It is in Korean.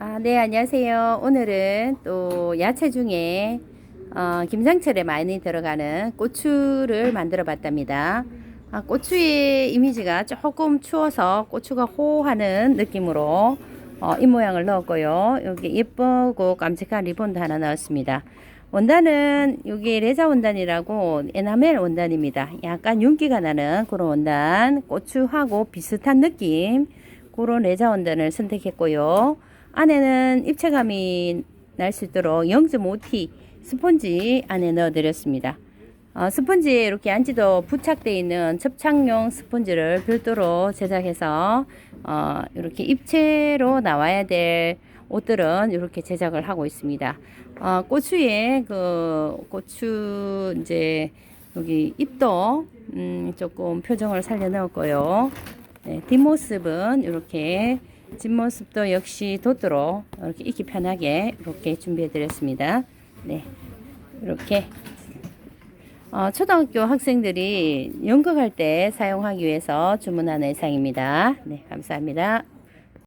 아, 네, 안녕하세요. 오늘은 또 야채 중에 어, 김장철에 많이 들어가는 고추를 만들어 봤답니다. 아, 고추의 이미지가 조금 추워서 고추가 호하는 느낌으로 어, 이 모양을 넣었고요. 여기 예쁘고 깜찍한 리본도 하나 넣었습니다. 원단은 여기 레자 원단이라고 에나멜 원단입니다. 약간 윤기가 나는 그런 원단, 고추하고 비슷한 느낌 그런 레자 원단을 선택했고요. 안에는 입체감이 날 수 있도록 0.5T 스펀지 안에 넣어 드렸습니다. 어, 스펀지에 이렇게 안지도 부착되어 있는 접착용 스펀지를 별도로 제작해서 어, 이렇게 입체로 나와야 될 옷들은 이렇게 제작을 하고 있습니다. 어, 고추에 그 고추 이제 여기 입도 음, 조금 표정을 살려 넣었고요. 네, 뒷모습은 이렇게 뒷모습도 역시 돋도록 이렇게 입기 편하게 이렇게 준비해 드렸습니다. 네, 이렇게 어, 초등학교 학생들이 연극할 때 사용하기 위해서 주문한 의상입니다. 네, 감사합니다.